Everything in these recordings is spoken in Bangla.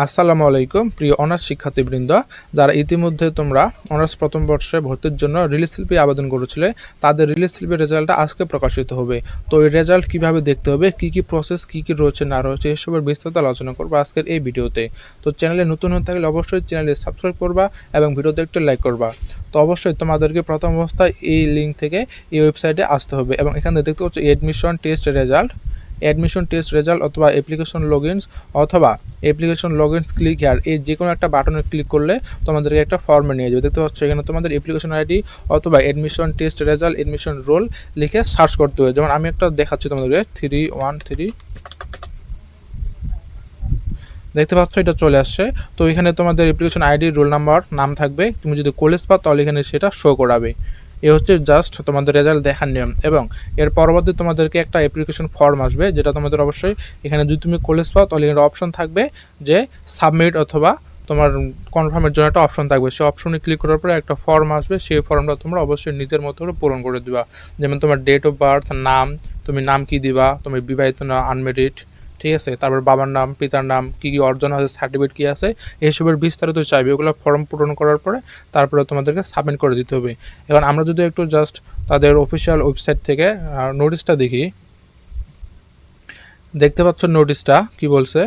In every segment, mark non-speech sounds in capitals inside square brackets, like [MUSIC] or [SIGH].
আসসালামু আলাইকুম, প্রিয় অনার্স শিক্ষার্থীবৃন্দ। যারা ইতিমধ্যে তোমরা অনার্স প্রথম বর্ষে ভর্তির জন্য রিলিজ শিল্পী আবেদন করেছিলে, তাদের রিলিজ শিল্পীর রেজাল্টটা আজকে প্রকাশিত হবে। তো এই রেজাল্ট কীভাবে দেখতে হবে, কি কি প্রসেস কি কি রয়েছে, না রয়েছে, এসবের বিস্তারিত আলোচনা করব আজকের এই ভিডিওতে। তো চ্যানেলে নতুন হয়ে থাকলে অবশ্যই চ্যানেলে সাবস্ক্রাইব করবা এবং ভিডিওতে একটু লাইক করবা। তো অবশ্যই তোমাদেরকে প্রথম অবস্থায় এই লিঙ্ক থেকে এই ওয়েবসাইটে আসতে হবে এবং এখানে দেখতে পাচ্ছ admission test result admission test result অথবা অ্যাপ্লিকেশন লগইনস অথবা অ্যাপ্লিকেশন লগইনস ক্লিক হেয়ার এই যে কোনো একটা বাটনে ক্লিক করলে তোমাদেরকে একটা ফর্মে নিয়ে যাবে। দেখতে পাচ্ছ এখানে তোমাদের অ্যাপ্লিকেশন আইডি অথবা admission test result admission roll লিখে সার্চ করতে হবে। যেমন আমি একটা দেখাচ্ছি তোমাদেরকে থ্রি ওয়ান থ্রি দেখতে পাচ্ছ এটা চলে আসছে। তো এখানে তোমাদের অ্যাপ্লিকেশন আইডি রোল নাম্বার নাম থাকবে। তুমি যদি কলেজ পাও তাহলে এখানে সেটা শো করাবে। এ হচ্ছে জাস্ট তোমাদের রেজাল্ট দেখার নিয়ম এবং এর পরবর্তী তোমাদেরকে একটা অ্যাপ্লিকেশন ফর্ম আসবে, যেটা তোমাদের অবশ্যই এখানে যদি তুমি কলেজ পাও, তাহলে এখানে অপশন থাকবে যে সাবমিট অথবা তোমার কনফার্মের জন্য একটা অপশন থাকবে। সেই অপশনে ক্লিক করার পরে একটা ফর্ম আসবে, সেই ফর্মটা তোমরা অবশ্যই নিজের মতো করে পূরণ করে দিবা। যেমন তোমার ডেট অফ বার্থ নাম, তুমি নাম কি দিবা তুমি বিবাহিত না আনমেরিড ঠিক আছে? তারপর বাবার নাম, পিতার নাম, কী কী অর্জন আছে সার্টিফিকেট কী আছে এইসবের বিস্তারিত চাইবে। ওগুলো ফর্ম পূরণ করার পরে তারপরে তোমাদেরকে সাবমিট করে দিতে হবে। এখন আমরা যদি একটু জাস্ট তাদের অফিসিয়াল ওয়েবসাইট থেকে নোটিশটা দেখি। দেখতে পাচ্ছ নোটিশটা কি বলছে?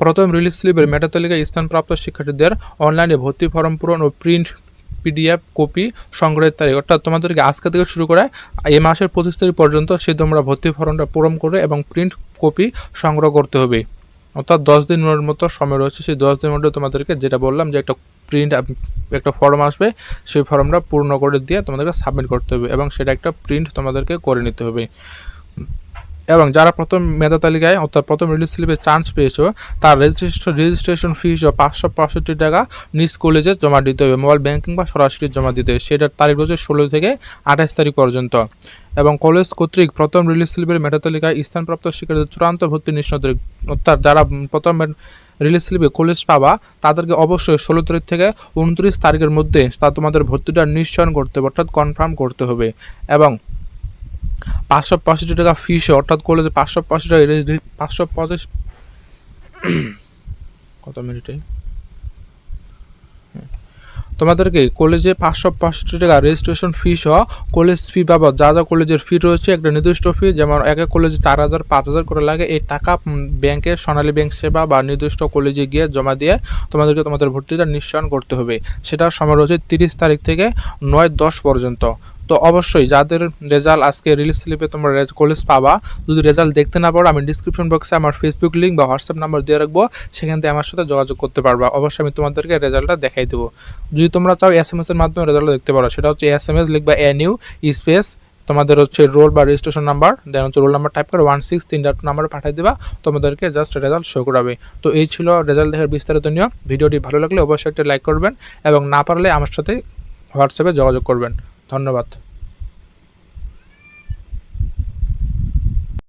প্রথম রিলিজ স্লিপের মেটা তালিকায় স্থানপ্রাপ্ত শিক্ষার্থীদের অনলাইনে ভর্তি ফর্ম পূরণ ও প্রিন্ট পিডিএফ কপি সংগ্রহের তারিখ। অর্থাৎ তোমাদেরকে আজকে থেকে শুরু করে এই মাসের পঁচিশ তারিখ পর্যন্ত সে তোমরা ভর্তি ফর্মটা পূরণ করে এবং প্রিন্ট কপি সংগ্রহ করতে হবে। অর্থাৎ দশ দিনের মতো সময় রয়েছে। সেই দশ দিনের মধ্যে তোমাদেরকে যেটা বললাম যে একটা প্রিন্ট একটা ফর্ম আসবে, সেই ফর্মটা পূর্ণ করে দিয়ে তোমাদেরকে সাবমিট করতে হবে এবং সেটা একটা প্রিন্ট তোমাদেরকে করে নিতে হবে। এবং যারা প্রথম মেধা তালিকায় অর্থাৎ প্রথম রিলিজ স্লিপে চান্স পেয়েছ, তার রেজিস্ট্রেশন রেজিস্ট্রেশন ফি হিসেবে পাঁচশো পঁয়ষট্টি টাকা নিজ কলেজে জমা দিতে হবে। মোবাইল ব্যাংকিং বা সরাসরি জমা দিতে হবে। সেটার তারিখ রয়েছে ষোলো থেকে আঠাশ তারিখ পর্যন্ত। এবং কলেজ কর্তৃক প্রথম রিলিজ স্লিপের মেধা তালিকায় স্থানপ্রাপ্ত শিক্ষার্থীদের চূড়ান্ত ভর্তি নিশ্চিত অর্থাৎ যারা প্রথম রিলিজ স্লিপে কলেজ পাবা, তাদেরকে অবশ্যই ষোলো তারিখ থেকে উনত্রিশ তারিখের মধ্যে তা তোমাদের ভর্তিটা নিশ্চয়ন করতে হবে, অর্থাৎ কনফার্ম করতে হবে। এবং পাঁচশো পঁয়ষট্টি টাকা ফিস অর্থাৎ কলেজে পাঁচশো পঁয়ষট্টি টাকা পাঁচশো পঁচিশ [COUGHS] কত মিনিটে তোমাদেরকে কলেজে পাঁচশো পঁয়ষট্টি টাকা রেজিস্ট্রেশন ফি সহ কলেজ ফি বাবদ যা যা কলেজের ফি রয়েছে, একটা নির্দিষ্ট ফি যেমন এক কলেজে চার হাজার, পাঁচ হাজার করে লাগে, এই টাকা ব্যাংকের সোনালী ব্যাংক সেবা বা নির্দিষ্ট কলেজে গিয়ে জমা দিয়ে তোমাদেরকে তোমাদের ভর্তিটা নিশ্চয়ন করতে হবে। সেটার সময় রয়েছে তিরিশ তারিখ থেকে নয় দশ পর্যন্ত। তো অবশ্যই যাদের রেজাল্ট আজকে রিলিজ স্লিপে তোমরা কলেজ পাবা, যদি রেজাল্ট দেখতে না পারো, আমি ডিসক্রিপশন বক্সে আমার ফেসবুক লিঙ্ক বা হোয়াটসঅ্যাপ নাম্বার দিয়ে রাখব, সেখান থেকে আমার সাথে যোগাযোগ করতে পারবা। অবশ্যই আমি তোমাদেরকে রেজাল্টটা দেখাই দেবো। যদি তোমরা চাও এস এম এর মাধ্যমে রেজাল্ট দেখতে পারো, সেটা হচ্ছে এস এম এস লিখবা এন ইউ স্পেস তোমাদের হচ্ছে রোল বা রেজিস্ট্রেশন নাম্বার দেন হচ্ছে রোল নাম্বার টাইপ করে ওয়ান সিক্স তিন ডাট নাম্বার পাঠিয়ে দেবা, তোমাদেরকে জাস্ট রেজাল্ট শো করাবে। তো এই ছিল রেজাল্ট দেখার বিস্তারিত নিয়ম। ভিডিওটি ভালো লাগলে অবশ্যই একটা লাইক করবেন এবং না পারলে আমার সাথে হোয়াটসঅ্যাপে যোগাযোগ করবেন। ধন্যবাদ।